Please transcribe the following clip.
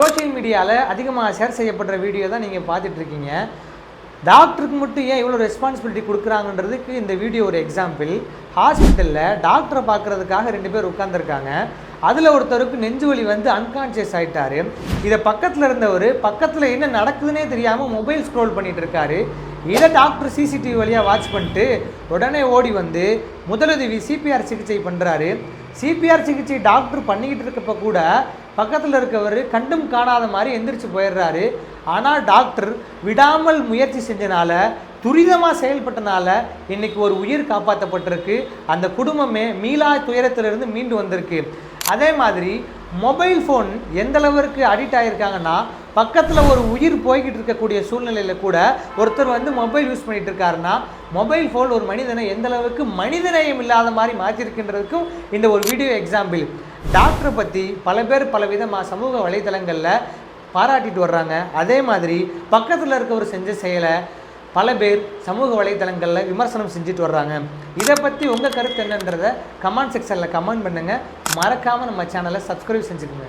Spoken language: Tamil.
சோஷியல் மீடியாவில் அதிகமாக ஷேர் செய்யப்படுற வீடியோ தான் நீங்கள் பார்த்துட்ருக்கீங்க டாக்டருக்கு மட்டும் ஏன் இவ்வளோ ரெஸ்பான்சிபிலிட்டி கொடுக்குறாங்கன்றதுக்கு இந்த வீடியோ ஒரு எக்ஸாம்பிள் ஹாஸ்பிட்டலில் டாக்டரை பார்க்குறதுக்காக ரெண்டு பேர் உட்காந்துருக்காங்க அதில் ஒருத்தருக்கு நெஞ்சு வலி வந்து அன்கான்ஷியஸ் ஆகிட்டாரு இதை பக்கத்தில் இருந்தவர் பக்கத்தில் என்ன நடக்குதுன்னே தெரியாமல் மொபைல் ஸ்க்ரோல் பண்ணிகிட்டு இருக்காரு. இதை டாக்டர் சிசிடிவி வழியாக வாட்ச் பண்ணிட்டு உடனே ஓடி வந்து முதலுதவி சிபிஆர் சிகிச்சை பண்ணுறாரு சிபிஆர் சிகிச்சை டாக்டர் பண்ணிக்கிட்டு இருக்கப்ப கூட பக்கத்தில் இருக்கவர் கண்டும் காணாத மாதிரி எந்திரிச்சு போயிடுறாரு. ஆனால் டாக்டர் விடாமல் முயற்சி செஞ்சனால துரிதமாக செயல்பட்டனால இன்னைக்கு ஒரு உயிர் காப்பாற்றப்பட்டிருக்கு அந்த குடும்பமே மீளா துயரத்திலிருந்து மீண்டு வந்திருக்கு. அதே மாதிரி மொபைல் ஃபோன் எந்த அளவிற்கு அடிக்ட் ஆகியிருக்காங்கன்னா பக்கத்தில் ஒரு உயிர் போய்கிட்டு இருக்கக்கூடிய சூழ்நிலையில் கூட ஒருத்தர் வந்து மொபைல் யூஸ் பண்ணிட்டு இருக்காருன்னா மொபைல் ஃபோன் ஒரு மனிதனை எந்த அளவுக்கு மனிதநேயம் இல்லாத மாதிரி மாற்றிருக்கின்றதுக்கும் இந்த ஒரு வீடியோ எக்ஸாம்பிள் டாக்டரை பற்றி பல பேர் பல விதமாக சமூக வலைத்தளங்களில் பாராட்டிட்டு வர்றாங்க. அதே மாதிரி பக்கத்தில் இருக்கவர் செஞ்ச செயலை பல பேர் சமூக வலைத்தளங்களில் விமர்சனம் செஞ்சுட்டு வர்றாங்க. இதை பற்றி உங்கள் கருத்து என்னன்றதை கமெண்ட் செக்ஷனில் கமெண்ட் பண்ணுங்கள் மறக்காமல் நம்ம சேனலை சப்ஸ்கிரைப் செஞ்சுக்கோங்க.